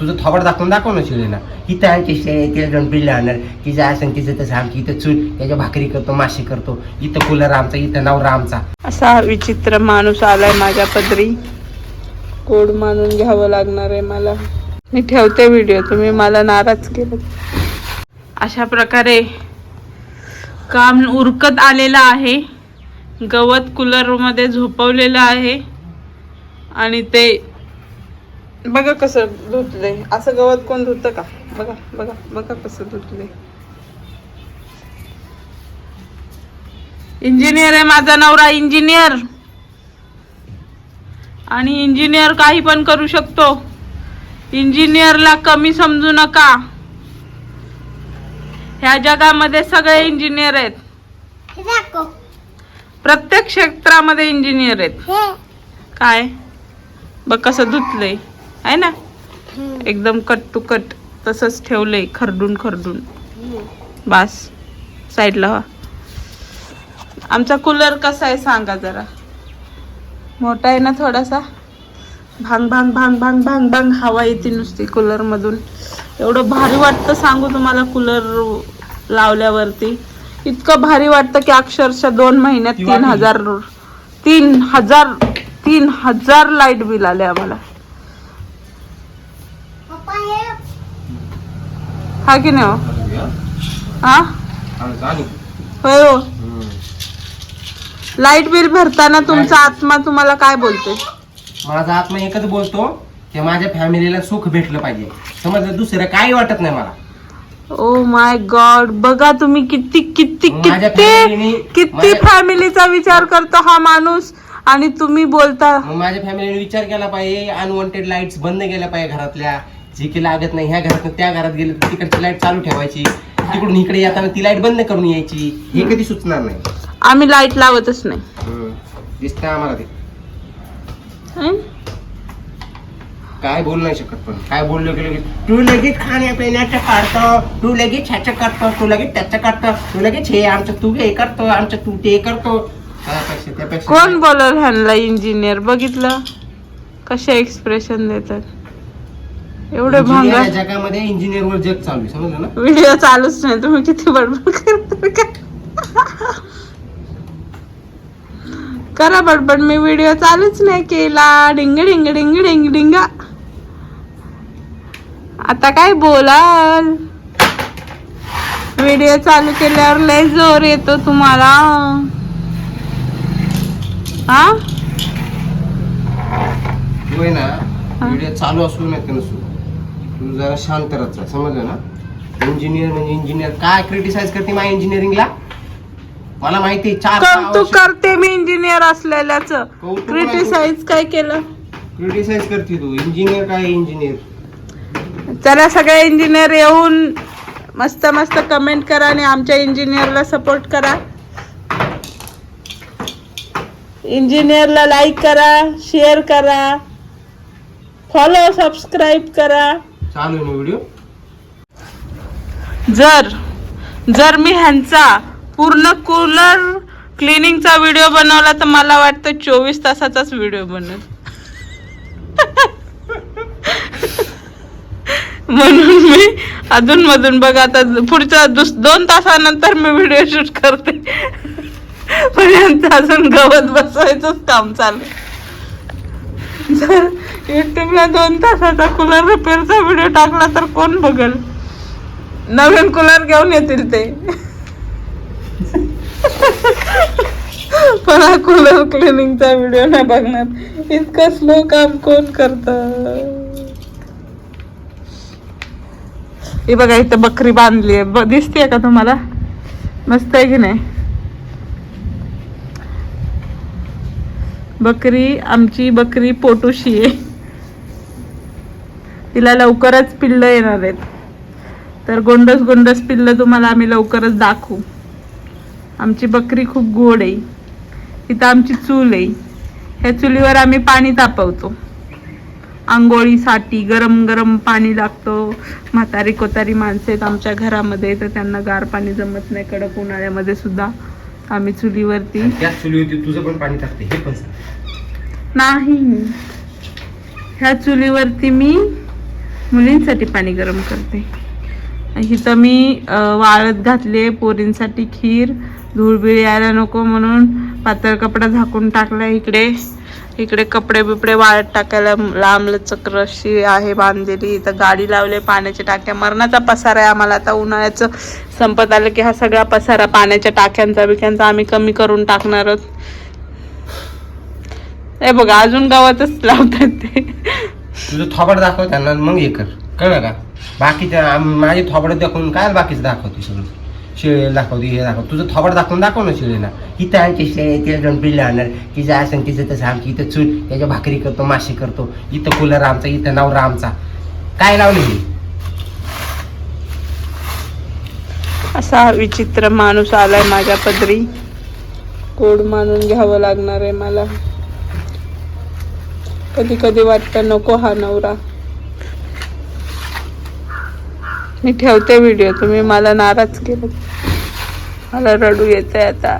तुझं थोबड दाखवून दाखव ना शिलेना इथं आमची तिला दोन पिल्लं आणणार तिचं असं तिचं तसं आमची इथं चूल त्याच्या भाकरी करतो मासे करतो. इथं कुलर आमचा इथं नवरा आमचा. असा विचित्र माणूस आलाय माझ्या पदरी. कोड मानून घ्यावं लागणार आहे मला. मी ठेवते व्हिडिओ तुम्ही मला नाराज केलं. अशा प्रकारे काम उरकत आलेलं आहे. गवत कूलरमध्ये झोपवलेलं आहे. आणि ते बघा कसं धुतलंय. असं गवत कोण धुतं का? बघा बघा बघा कसं धुतलंय. इंजिनियर आहे माझा नवरा इंजिनियर. आणि इंजिनियर काही पण करू शकतो. इंजिनियरला कमी समजू नका. ह्या जगामध्ये सगळे इंजिनियर आहेत. प्रत्येक क्षेत्रामध्ये इंजिनियर आहेत. काय? बघ कसं धुतलंय. आहे ना? एकदम कट टू कट तसंच ठेवलंय खरडून खरडून. बास साईडला व्हा. आमचा कूलर कसा आहे सांगा जरा. मोठा आहे ना थोडासा? भांग भांग भांग भांग भांग भांग हवा येते नुसती कूलर मधून. एवढं भारी वाटतं सांगू तुम्हाला कूलर लावल्यावरती. इतकं भारी वाटतं की अक्षरशः दोन महिन्यात तीन? हजार तीन हजार तीन हजार लाइट बिल आले आम्हाला. हा की नाही हो? हा. होय हो. लाइट बिल भरताना तुमचा आत्मा तुम्हाला काय बोलते माझा आत्मा एकच बोलतो की माझ्या फॅमिलीला सुख भेटलं पाहिजे. समजलं? दुसरं काही वाटत नाही मला. ओ माय गॉड बघा तुम्ही किती किती माझ्या किती फॅमिलीने- किती माझ्या- फॅमिलीचा विचार करतो हा माणूस आणि तुम्ही बोलता. मग माझ्या फॅमिलीने विचार केला पाहिजे अनवॉन्टेड लाईट्स बंद केल्या पाहिजे घरातल्या. जी की लागत नाही ह्या घरात त्या घरात गेले तर तिकडची लाइट चालू ठेवायची. तिकडून इकडे येताना ती लाइट बंद करून यायची. हे कधी सुचणार नाही. आम्ही लाइट लावतच नाही. हम्म. दिसतंय आम्हाला ते. हं? काय बोलू नाही शकत पण. काय बोललो की लगेच तू लगेच खाण्यापिण्याचं काढतो तू लगेच ह्याचं करतो तू लगेच त्याचं करतो तू लगेच हे आमचं तू हे करतो आमचं तू ते करतो. त्यापेक्षा त्यापेक्षा कोण बोलल ह्यांना इंजिनियर बघितलं? कसे एक्सप्रेशन देतात? एवढे Engineer भांगा. या जगामध्ये इंजिनियर वर जग चालू आहे समजलं ना? व्हिडिओ चालूच नाही तुम्ही किती बडबड करता का? करा बडबड मी व्हिडिओ चालूच नाही केला. डिंग डिंग डिंग डिंग डिंगा. आता काय बोलाल? व्हिडिओ चालू केल्यावर लय जोर येतो तुम्हाला. हा? तू आहे ना व्हिडिओ चालू असू नाही नसू. तू जरा शांत राहत जा समजलं ना? इंजिनियर म्हणजे इंजिनियर काय क्रिटिसाइज करते माझ्या इंजिनिअरिंगला मला माहिती आहे, चार कौतुक करते मी इंजिनियर असलेल्याच. कौतुक नाही. क्रिटिसाइज काय केलं? क्रिटिसाइज करते तू. इंजिनियर काय इंजिनियर चला सगळे इंजिनियर येऊन मस्त मस्त कमेंट करा आणि आमच्या इंजिनियरला सपोर्ट करा. इंजिनियरला लाईक करा शेअर करा. फॉलो सबस्क्राईब करा. चालू आहे ना व्हिडिओ जर जर मी ह्यांचा पूर्ण कूलर क्लिनिंगचा व्हिडिओ बनवला तर मला वाटतं चोवीस तासाचाच व्हिडिओ बनेल. म्हणून मी अधूनमधून बघा आता पुढच्या दुस दोन तासानंतर मी व्हिडिओ शूट करते. पण यांचं अजून गवत बसवायचंच काम चालू जर युट्यूबला दोन तासाचा कूलर रिपेअरचा व्हिडिओ टाकला तर कोण बघल? नवीन कूलर घेऊन येतील ते. पण हा कूलर क्लिनिंगचा व्हिडिओ नाही बघणार. इतकं स्लो काम कोण करत? हे बघा इथं बकरी बांधली आहे. दिसते का तुम्हाला? मस्त आहे की नाही? बकरी आमची बकरी पोटूशी आहे. तिला लवकरच पिल्लं येणार आहेत. तर गोंडस गोंडस पिल्लं तुम्हाला आम्ही लवकरच दाखवू. आमची बकरी खूप गोड आहे. इथं आमची चूल आहे. ह्या चुलीवर आम्ही पाणी तापवतो. आंघोळीसाठी गरम गरम पाणी लागतो. म्हातारी कोतारी माणसं आहेत आमच्या घरामध्ये तर त्यांना गार पाणी जमत नाही कडक उन्हाळ्यामध्ये सुद्धा. आम्ही चुलीवरती त्याच चुलीवरती तुझं पण पाणी टाकते हे पण नाही. ह्या चुलीवरती मी मुलींसाठी पाणी गरम करते. इथं मी वाळत घातले पोरींसाठी खीर धूळबिळ यायला नको म्हणून पातळ कपडा झाकून टाकला इकडे. इकडे कपडे बिपडे वाळत टाकायला लांब चक्र अशी आहे बांधलेली. इथं गाडी लावले पाण्याच्या टाक्या. मरणाचा पसारा आहे आम्हाला. आता उन्हाळ्याचं संपत आलं की हा सगळा पसारा पाण्याच्या टाक्यांचा बिक्यांचा आम्ही कमी करून टाकणार आहोत. हे बघा अजून गावातच लावतात ते. तुझं थोबड दाखव त्यांना मग हे कर. कळलं का? बाकीच्या माझे थोबड दाखवून काय बाकीचं दाखवते सगळं? शिळे दाखवते हे दाखव. तुझं थोबड दाखवून दाखव ना शिळेला. इथं आमची शिळे तिला पिल्लं आणणार. तिचं असं तिचं तसं आमची इथं चूल त्याच्या भाकरी करतो माशी करतो. इथं कूलर आमचा इथं नवरा आमचा काय लावले हे? असा विचित्र माणूस आलाय माझ्या पदरी. कोड मानून घ्यावं लागणार आहे मला. कधी कधी वाटतं नको हा नवरा. मी ठेवते व्हिडिओ तुम्ही मला नाराज केलं. मला रडू येतंय आता.